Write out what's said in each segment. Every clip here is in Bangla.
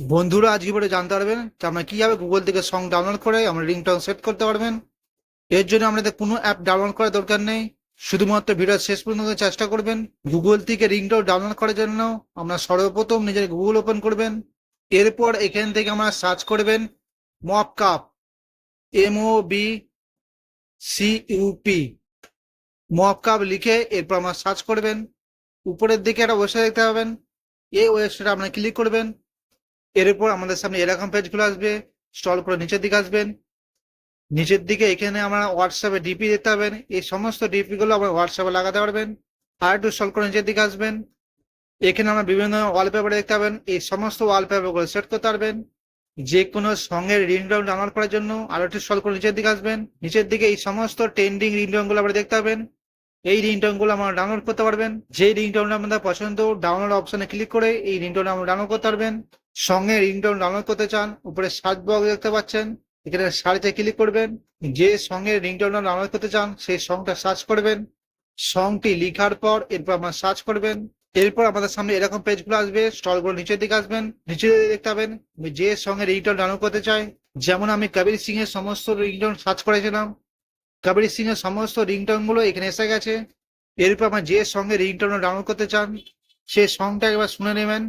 বন্ধুরা আজকে পরে জানতে পারবেন যে আপনারা কীভাবে গুগল থেকে সং ডাউনলোড করে আমরা রিংটোন সেট করতে পারবেন। এর জন্য আপনাদের কোনো অ্যাপ ডাউনলোড করার দরকার নেই। শুধুমাত্র ভিডিও শেষ পর্যন্ত চেষ্টা করবেন। গুগল থেকে রিংটোন ডাউনলোড করার জন্য আমরা সর্বপ্রথম নিজের গুগল ওপেন করবেন। এরপর এখান থেকে আমরা সার্চ করবেন Mobcup M O B C U P Mobcup লিখে এরপর আমরা সার্চ করবেন। উপরের দিকে একটা ওয়েবসাইট দেখতে পাবেন। এই ওয়েবসাইটে আপনারা ক্লিক করবেন। এরপর আমাদের সামনে এরকম পেজগুলো আসবে স্টল করে নিচের দিকে আসবেন। নিচের দিকে এখানে আমরা হোয়াটসঅ্যাপে ডিপি দেখতে পাবেন এই সমস্ত ডিপি গুলো আমরা হোয়াটসঅ্যাপে লাগাতে পারবেন। আর একটু স্টল করে নিচের দিকে আসবেন। এখানে আমরা বিভিন্ন ওয়ালপেপার দেখতে পাবেন। এই সমস্ত ওয়ালপেপারগুলো সেট করতে পারবেন। যে কোনো সঙ্গের রিংটোন ডাউনলোড করার জন্য আরও একটু স্টল করে নিচের দিকে আসবেন। নিচের দিকে এই সমস্ত ট্রেন্ডিং রিংটোনগুলো আমরা দেখতে পাবেন। এই রিংটোনগুলো আমরা ডাউনলোড করতে পারবেন। যে রিংটোনটা আপনাদের পছন্দ ডাউনলোড অপশনে ক্লিক করে এই রিংটোন আমরা ডাউনলোড করতে পারবেন। সঙ্গে রিংটোন ডাউনলোড করতে চান, উপরে সার্চ বক্স দেখতে পাচ্ছেন, এখানে সার্চে ক্লিক করবেন, যে সঙ্গে রিংটোনটা ডাউনলোড করতে চান, সেই সংটা সার্চ করবেন সংটি লিখার পর এরপর আপনার সার্চ করবেন, এরপর আমাদের সামনে এরকম পেজগুলো আসবে, স্টলগুলো নিচের দিকে আসবেন, নিচের দিকে দেখতে পাবেন যে সঙ্গে রিংটোন ডাউনলোড করতে চাই, যেমন আমি কবির সিং এর সমস্ত রিংটোন সার্চ করেছিলাম, কবির সিং এর সমস্ত রিংটোনগুলো এখানে এসে গেছে, এরপর আমার যে সঙ্গে রিংটোন ডাউনলোড করতে চান, সেই সংটা একবার শুনে নেবেন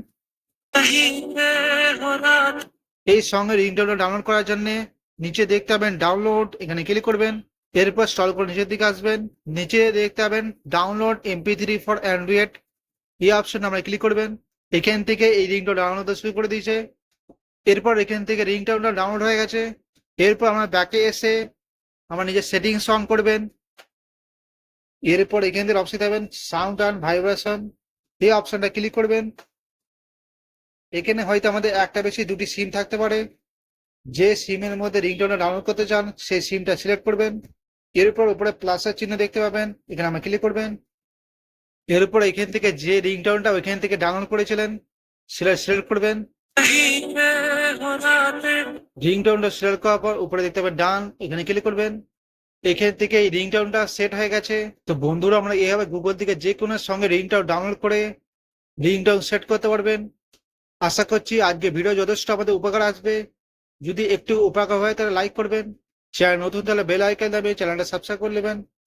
এই সঙ্গে রিংটোনটা ডাউনলোড করার জন্য নিচে দেখতে পাবেন ডাউনলোড এখানে ক্লিক করবেন, এরপর স্টল করে নিচের দিকে আসবেন, নিচে দেখতে পাবেন download MP three for Android এই অপশন আমরা ক্লিক করবেন, এখান থেকে এই রিংটা ডাউনলোড শুরু করে দিয়েছে, এরপর এখান থেকে রিংটোনটা ডাউনলোড হয়ে গেছে, এরপর আমরা ব্যাকে এসে আমরা নিজের সেটিংস অন করবেন, এরপর এখান থেকে অপশন পাবেন সাউন্ড অ্যান্ড ভাইব্রেশন এই অপশনটা ক্লিক করবেন এখানে হয়তো আমাদের একটা বেশি দুটি সিম থাকতে পারে। যে সিমের মধ্যে রিংটোনটা ডাউনলোড করতে চান, সেই সিমটা সিলেক্ট করবেন। এরপর উপরে প্লাসের চিহ্ন দেখতে পাবেন। এখানে আমরা ক্লিক করবেন। এরপর এখান থেকে যে রিংটোনটা ওইখান থেকে ডাউনলোড করেছিলেন, সেটা সিলেক্ট করবেন। রিংটোনটা সিলেক্ট করার পর উপরে দেখতে পাবেন ডান এখানে ক্লিক করবেন। এখান থেকে এই রিংটোনটা সেট হয়ে গেছে। তো বন্ধুরা, আমরা এভাবে গুগল থেকে যে কোনো সঙ্গে রিংটোন ডাউনলোড করে রিংটোন সেট করতে পারবেন। আশা করছি আজকে ভিডিও যথেষ্ট আমাদের উপকার আসবে। যদি একটু উপকার হয় তাহলে লাইক করবেন। চ্যানেল নতুন তাহলে বেল আইকন দেবে চ্যানেলটা সাবস্ক্রাইব করে নেবেন।